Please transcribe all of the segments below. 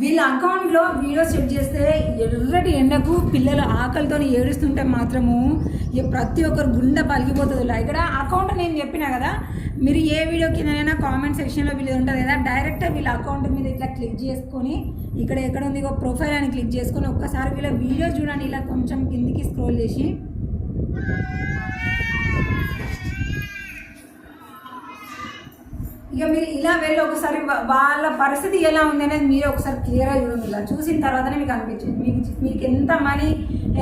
వీళ్ళ అకౌంట్లో video check చేస్తే ఎర్రటి ఎండకు పిల్లలు ఆకలితో ఏడుస్తుంటే మాత్రము ఇక ప్రతి ఒక్కరు గుండె పలిగిపోతుంది ఇక్కడ అకౌంట్ నేను చెప్పిన కదా మీరు ఏ వీడియో కిందనైనా కామెంట్ సెక్షన్లో వీళ్ళు ఉంటుంది కదా డైరెక్ట్ వీళ్ళ అకౌంట్ మీద ఇట్లా క్లిక్ చేసుకొని ఇక్కడ ఎక్కడ ఉంది ఒక ప్రొఫైల్ అని క్లిక్ చేసుకొని ఒక్కసారి వీళ్ళ వీడియో చూడండి. ఇలా కొంచెం కిందికి స్క్రోల్ చేసి. ఇక మీరు ఇలా వెళ్ళి ఒకసారి వాళ్ళ పరిస్థితి ఎలా ఉంది అనేది మీరు ఒకసారి క్లియర్గా చూడండి. ఇలా చూసిన తర్వాతనే మీకు అనిపించింది మీకు మీకు ఎంత మనీ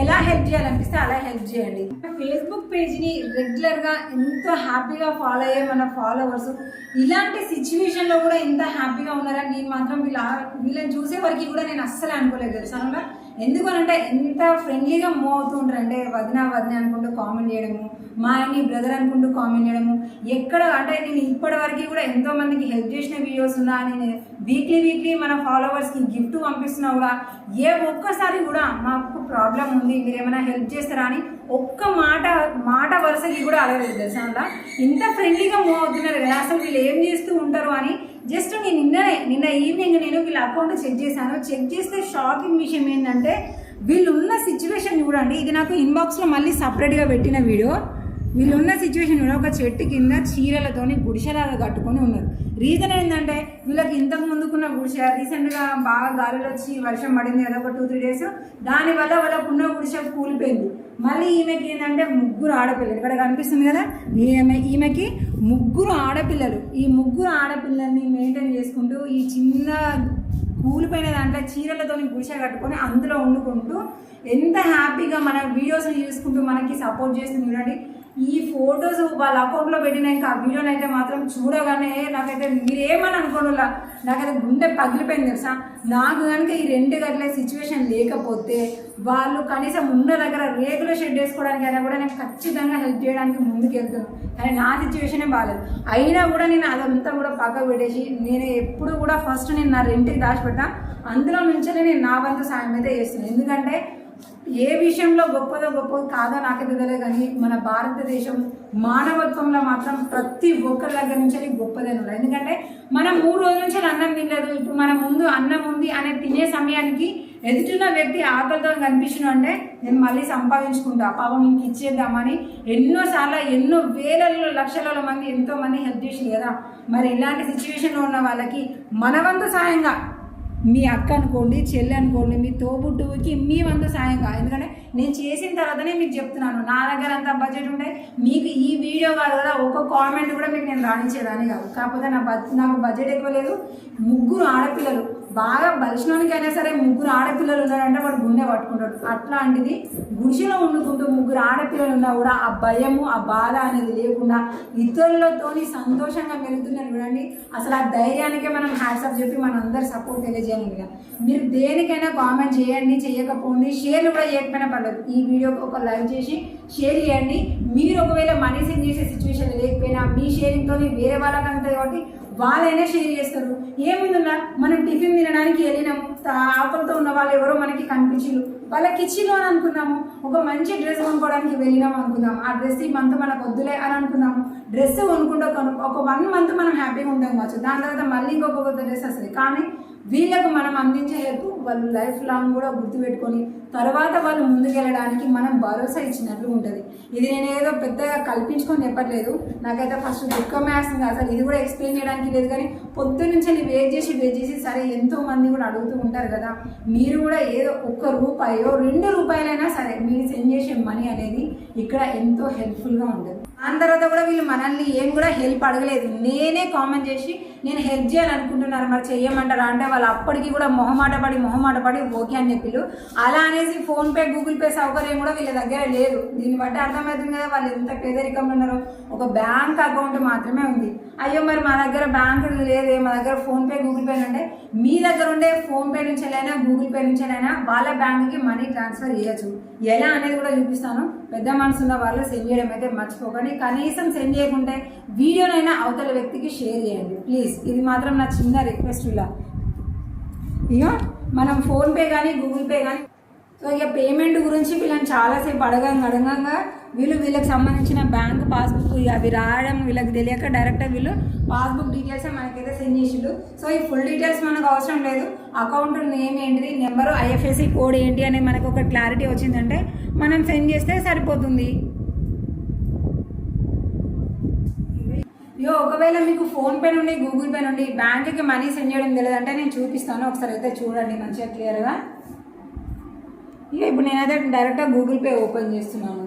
ఎలా హెల్ప్ చేయాలనిపిస్తే అలా హెల్ప్ చేయండి. ఫేస్బుక్ పేజ్ని రెగ్యులర్గా ఎంతో హ్యాపీగా ఫాలో అయ్యే మన ఫాలోవర్స్ ఇలాంటి సిచ్యువేషన్లో కూడా ఎంత హ్యాపీగా ఉన్నారని నేను మాత్రం వీళ్ళ వీళ్ళని చూసే వరకు కూడా నేను అస్సలు అనుకోలేదు తెలుసా ఎందుకనంటే ఎంత ఫ్రెండ్లీగా మూవ్ అవుతూ ఉంటారు అంటే వదిన వదిన అనుకుంటూ కామెంట్ చేయడము మా ఆయన్ని బ్రదర్ అనుకుంటూ కామెంట్ చేయడము ఎక్కడ అంటే నేను ఇప్పటి వరకు కూడా ఎంతో మందికి హెల్ప్ చేసిన వీడియోస్ ఉన్నా నేను వీక్లీ వీక్లీ మన ఫాలోవర్స్కి గిఫ్ట్ పంపిస్తున్నా కూడా ఏ ఒక్కసారి కూడా మాకు ప్రాబ్లం ఉంది మీరు ఏమైనా హెల్ప్ చేస్తారా అని ఒక్క మాట మాట వరుసకి కూడా అడగలేదు తెలుసా ఇంత ఫ్రెండ్లీగా మూవ్ అవుతున్నారు కదా అసలు వీళ్ళు ఏం చేస్తూ ఉంటారు అని జస్ట్ నేను నిన్ననే నిన్న ఈవినింగ్ నేను వీళ్ళ అకౌంట్ చెక్ చేశాను. చెక్ చేస్తే షాకింగ్ విషయం ఏంటంటే వీళ్ళు ఉన్న సిచ్యువేషన్ చూడండి ఇది నాకు ఇన్బాక్స్లో మళ్ళీ సపరేట్గా పెట్టిన వీడియో వీళ్ళు ఉన్న సిచ్యువేషన్ కూడా ఒక చెట్టు కింద చీరలతోని గుడిసెలాగా కట్టుకొని ఉన్నారు. రీజన్ ఏంటంటే వీళ్ళకి ఇంతకు ముందుకున్న గుడిసె రీసెంట్గా బాగా గాలిలో వచ్చి వర్షం పడింది కదా ఒక టూ త్రీ డేస్ దానివల్ల వాళ్ళకు ఉన్న గుడిసె కూలిపోయింది. మళ్ళీ ఈమెకి ఏంటంటే ముగ్గురు ఆడపిల్లలు. ఇక్కడ కనిపిస్తుంది కదా ఈమె ఈమెకి ముగ్గురు ఆడపిల్లలు. ఈ ముగ్గురు ఆడపిల్లల్ని మెయింటైన్ చేసుకుంటూ ఈ చిన్న కూలిపోయిన దాంట్లో చీరలతోని గుడిసె కట్టుకొని అందులో వండుకుంటూ ఎంత హ్యాపీగా మన వీడియోస్ని చూసుకుంటూ మనకి సపోర్ట్ చేస్తుంది చూడండి. ఈ ఫొటోస్ వాళ్ళ అకౌంట్లో పెట్టిన ఆ వీడియోని అయితే మాత్రం చూడగానే నాకైతే మీరేమని ఏమని అనుకోనులా? నాకైతే గుండె పగిలిపోయింది తెలుసా? నాకు కనుక ఈ రెండు గంటల సిచ్యువేషన్ లేకపోతే వాళ్ళు కనీసం ఉన్న దగ్గర రేగులో షెడ్ వేసుకోవడానికి అయినా కూడా నేను ఖచ్చితంగా హెల్ప్ చేయడానికి ముందుకు వెళ్తున్నాను కానీ నా సిచ్యువేషనే బాగాలేదు అయినా కూడా నేను అదంతా కూడా పక్క పెట్టేసి నేను ఎప్పుడు కూడా ఫస్ట్ నేను నా రెంట్కి దాచిపెడతా. అందులో నుంచే నేను నా వంతు సాయం అయితే చేస్తున్నాను ఎందుకంటే ఏ విషయంలో గొప్పదో గొప్ప కాదో నాకు తెలియదు కానీ మన భారతదేశం మానవత్వంలో మాత్రం ప్రతి ఒక్కరి దగ్గర నుంచి గొప్పదే ఉన్నది ఎందుకంటే మనం మూడు రోజుల నుంచి అన్నం తినలేదు. ఇప్పుడు మన ముందు అన్నం ఉంది అనే తినే సమయానికి ఎదుటిన్న వ్యక్తి ఆకలితో కనిపించిన అంటే నేను మళ్ళీ సంపాదించుకుంటా. పాపం ఇంక ఇచ్చేద్దామని ఎన్నోసార్లు ఎన్నో వేలలో లక్షలలో మంది ఎంతోమంది హెల్ప్ చేసింది కదా. మరి ఇలాంటి సిచ్యువేషన్లో ఉన్న వాళ్ళకి మనవంతు సాయంగా మీ అక్క అనుకోండి చెల్లి అనుకోండి మీ తోబుట్టువుకి మీ వంతు కాదు. ఎందుకంటే నేను చేసిన తర్వాతనే మీకు చెప్తున్నాను. నా దగ్గర అంత బడ్జెట్ ఉంటే మీకు ఈ వీడియో కాదు కదా ఒక కామెంట్ కూడా మీకు నేను రాణించేదాన్ని కాదు. కాకపోతే నా బడ్ నాకు బడ్జెట్ ఎక్కువ లేదు. ముగ్గురు ఆడపిల్లలు బాగా బలిసినోనికైనా సరే ముగ్గురు ఆడపిల్లలు ఉన్నారంటే వాడు గుండె పట్టుకుంటాడు. అట్లాంటిది గుడిసెలో ఉండుకుంటూ ముగ్గురు ఆడపిల్లలు ఉన్నా కూడా ఆ భయము ఆ బాధ అనేది లేకుండా ఇతరులతోని సంతోషంగా మెలుగుతున్నారు చూడండి. అసలు ఆ ధైర్యానికే మనం హ్యాట్సప్ చెప్పి మనం అందరు సపోర్ట్ తెలియజేయాలి మీరు దేనికైనా కామెంట్ చేయండి చేయకపోండి షేర్లు కూడా చేయకపోయినా పర్లేదు. ఈ వీడియోకి ఒక లైక్ చేసి షేర్ చేయండి. మీరు ఒకవేళ మనీ సెండ్ చేసే సిచ్యువేషన్ లేకపోయినా మీ షేరింగ్తో వేరే వాళ్ళకి అంతే కాబట్టి వాళ్ళైనా షేర్ చేస్తారు. ఏముందన్నా? మనం టిఫిన్ తినడానికి వెళ్ళినాము ఆకలితో ఉన్న వాళ్ళు ఎవరో మనకి కనిపించారు. వాళ్ళకి ఇచ్చిలో అని అనుకున్నాము. ఒక మంచి డ్రెస్ కొనుక్కోవడానికి వెళ్ళినాము అనుకుందాం ఆ డ్రెస్ ఈ మనతో మనకు వద్దులే అని అనుకున్నాము. డ్రెస్ కొనుక్కుంటే కొను ఒక వన్ మంత్ మనం హ్యాపీగా ఉంటాం కావచ్చు. దాని తర్వాత మళ్ళీ ఇంకొక కొత్త డ్రెస్ వస్తుంది. కానీ వీళ్ళకు మనం అందించే హెల్ప్ వాళ్ళు లైఫ్ లాంగ్ కూడా గుర్తుపెట్టుకొని తర్వాత వాళ్ళు ముందుకెళ్ళడానికి మనం భరోసా ఇచ్చినట్లు ఉంటుంది. ఇది నేను ఏదో పెద్దగా కల్పించుకొని చెప్పట్లేదు. నాకైతే ఫస్ట్ దుఃఖం వేస్తుంది అసలు. ఇది కూడా ఎక్స్ప్లెయిన్ చేయడానికి లేదు కానీ పొద్దు నుంచి వెయిట్ చేసి వెయిట్ చేసి సరే ఎంతో మంది కూడా అడుగుతూ ఉంటారు కదా. మీరు కూడా ఏదో ఒక్క రూపాయో రెండు రూపాయలైనా సరే మీరు సెండ్ చేసే మనీ అనేది ఇక్కడ ఎంతో హెల్ప్ఫుల్గా ఉంటుంది. దాని తర్వాత కూడా వీళ్ళు మనల్ని ఏం కూడా హెల్ప్ అడగలేదు. నేనే కామెంట్ చేసి నేను హెల్ప్ చేయాలనుకుంటున్నారు మరి చేయమంటారా అంటే వాళ్ళు అప్పటికి కూడా మొహమాట పడి మొహమాట పడి ఓకే అని చెప్పిళ్ళు. అలా అనేసి ఫోన్పే గూగుల్ పే సౌకర్యం కూడా వీళ్ళ దగ్గర లేదు. దీన్ని బట్టి అర్థమవుతుంది కదా వాళ్ళు ఎంత పేదరికంలో ఉన్నారో. ఒక బ్యాంక్ అకౌంట్ మాత్రమే ఉంది. అయ్యో మరి మా దగ్గర బ్యాంక్ లేదే. మా దగ్గర ఫోన్పే గూగుల్ పే అంటే మీ దగ్గర ఉండే ఫోన్పే నుంచి వెళ్ళైనా గూగుల్ పే నుంచి వెళ్ళైనా వాళ్ళ బ్యాంక్కి మనీ ట్రాన్స్ఫర్ చేయొచ్చు. ఎలా అనేది కూడా చూపిస్తాను. పెద్ద మనసు ఉన్న వాళ్ళు సెండ్ చేయడం అయితే మర్చిపోకండి. కనీసం సెండ్ చేయకుంటే వీడియోనైనా అవతల వ్యక్తికి షేర్ చేయండి. ప్లీజ్. ఇది మాత్రం నా చిన్న రిక్వెస్ట్ ఇలా. ఇక మనం ఫోన్పే కానీ గూగుల్ పే కానీ సో ఇక పేమెంట్ గురించి వీళ్ళని చాలాసేపు అడగంగా అడగంగా వీళ్ళు వీళ్ళకి సంబంధించిన బ్యాంక్ పాస్బుక్ అవి రాయడం వీళ్ళకి తెలియక డైరెక్ట్ వీళ్ళు పాస్బుక్ డీటెయిల్స్ మనకైతే సెండ్ చేసిండు సో ఈ ఫుల్ డీటెయిల్స్ మనకు అవసరం లేదు. అకౌంట్ నేమ్ ఏంటిది నెంబరు ఐఎఫ్ఎస్సి కోడ్ ఏంటి అనేది మనకు ఒక క్లారిటీ వచ్చిందంటే మనం సెండ్ చేస్తే సరిపోతుంది. యో ఒకవేళ మీకు ఫోన్ పే నుండి గూగుల్ పే నుండి బ్యాంక్కి మనీ సెండ్ చేయడం తెలియదంటే నేను చూపిస్తాను. ఒకసారి అయితే చూడండి మంచిగా క్లియర్గా. ఇక ఇప్పుడు నేనైతే డైరెక్ట్గా గూగుల్ పే ఓపెన్ చేస్తున్నాను.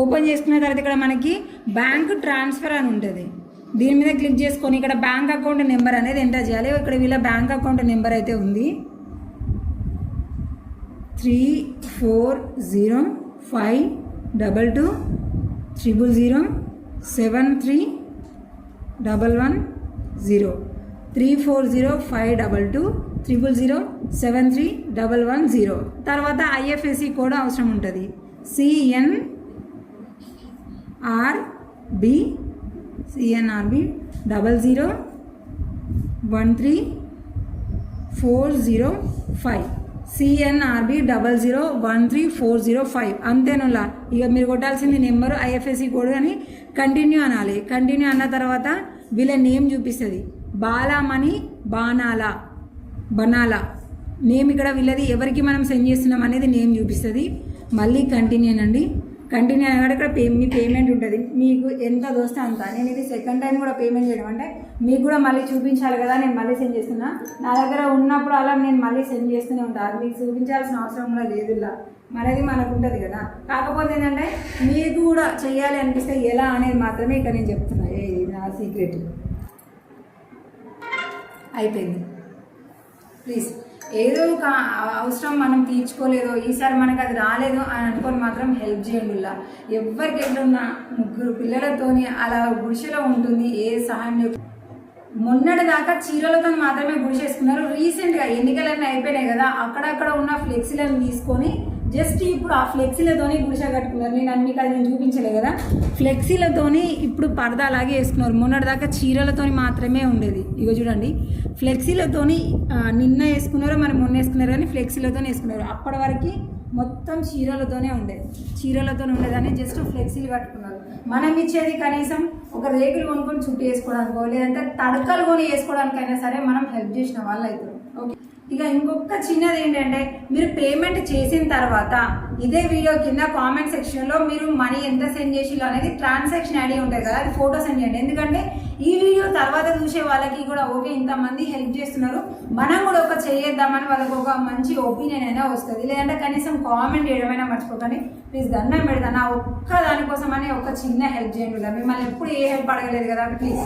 ఓపెన్ చేసుకున్న తర్వాత ఇక్కడ మనకి బ్యాంక్ ట్రాన్స్ఫర్ అని ఉంటుంది. దీని మీద క్లిక్ చేసుకొని ఇక్కడ బ్యాంక్ అకౌంట్ నెంబర్ అనేది ఎంటర్ చేయాలి. ఇక్కడ వీళ్ళ బ్యాంక్ అకౌంట్ నెంబర్ అయితే ఉంది. Three four zero five double two triple zero seven three double one zero three four zero five double two triple zero seven three double one zero తర్వాత IFSC code అవసరం ఉంటుంది. CN RB CNRB double zero one three four zero five CNRB double zero one three four zero five అంతేనులా. ఇక మీరు కొట్టాల్సింది number IFSC code అని continue అనాలి. Continue అన్న తర్వాత వీళ్ళ నేమ్ చూపిస్తుంది. బాలామణి బాణాల. బనాల. నేమ్ ఇక్కడ వీళ్ళది ఎవరికి మనం సెండ్ చేస్తున్నాం అనేది నేమ్ చూపిస్తుంది. మళ్ళీ కంటిన్యూ అండి కంటిన్యూ అనగానే ఇక్కడ పే మీ పేమెంట్ ఉంటుంది. మీకు ఎంత దోస్తే అంత. నేను ఇది సెకండ్ టైం కూడా పేమెంట్ చేయడం. అంటే మీకు కూడా మళ్ళీ చూపించాలి కదా నేను మళ్ళీ సెండ్ చేస్తున్నా. నా దగ్గర ఉన్నప్పుడు అలా నేను మళ్ళీ సెండ్ చేస్తూనే ఉంటాను మీకు చూపించాల్సిన అవసరం కూడా లేదు ఇలా. మనది మనకు ఉంటుంది కదా. కాకపోతే ఏంటంటే మీకు కూడా చేయాలి అనిపిస్తే ఎలా అనేది మాత్రమే ఇక్కడ నేను చెప్తున్నా. ఏ ఇది నా సీక్రెట్ అయిపోయింది. ప్లీజ్ ఏదో ఒక అవసరం మనం తీర్చుకోలేదో ఈసారి మనకు అది రాలేదు అని అనుకొని మాత్రం హెల్ప్ చేయండి ఇలా ఎవరికి ఎట్లున్నా ముగ్గురు పిల్లలతోని అలా గుడిసెలో ఉంటుంది ఏ సహాయం మొన్నటి దాకా చీరలతో మాత్రమే గుడిసేసుకున్నారు రీసెంట్గా ఎన్నికలన్నీ అయిపోయినాయి కదా అక్కడక్కడ ఉన్న ఫ్లెక్సీలను తీసుకొని జస్ట్ ఇప్పుడు ఆ ఫ్లెక్సీలతోని గుడిసె కట్టుకున్నారు. నేను అన్ని కదా నేను చూపించలే కదా. ఫ్లెక్సీలతోని ఇప్పుడు పరదా అలాగే వేసుకున్నారు. మొన్నటి దాకా చీరలతోని మాత్రమే ఉండేది. ఇగో చూడండి. ఫ్లెక్సీలతోని నిన్న వేసుకున్నారు మరి మొన్న వేసుకున్నారు కానీ ఫ్లెక్సీలతోనే వేసుకున్నారు. అప్పటి వరకు మొత్తం చీరలతోనే ఉండేది చీరలతో ఉండేదని జస్ట్ ఫ్లెక్సీలు కట్టుకున్నారు. మనం ఇచ్చేది కనీసం ఒక రేకులు కొనుక్కొని చుట్టూ వేసుకోవడానికో లేదంటే తడకలు కొని వేసుకోవడానికైనా సరే మనం హెల్ప్ చేసిన వాళ్ళు అవుతారు ఇక ఇంకొక చిన్నది ఏంటంటే మీరు పేమెంట్ చేసిన తర్వాత ఇదే వీడియో కింద కామెంట్ సెక్షన్లో మీరు మనీ ఎంత సెండ్ చేసిలో అనేది ట్రాన్సాక్షన్ ఐడి ఉంటుంది కదా అది ఫోటో సెండ్ చేయండి. ఎందుకంటే ఈ వీడియో తర్వాత చూసే వాళ్ళకి కూడా ఓకే ఇంతమంది హెల్ప్ చేస్తున్నారు. మనం కూడా ఒక చేద్దామని వాళ్ళకి ఒక మంచి ఒపీనియన్ అయినా వస్తుంది. లేదంటే కనీసం కామెంట్ చేయడమైనా మర్చిపోకండి. ప్లీజ్ దండం పెడతాను నా ఒక్క దానికోసం అని ఒక చిన్న హెల్ప్ చేయండి. మిమ్మల్ని ఎప్పుడు ఏ హెల్ప్ అడగలేదు కదా ప్లీజ్